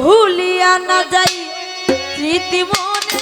ভুলিয়া না যাই স্মৃতি মনে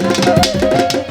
Thank you.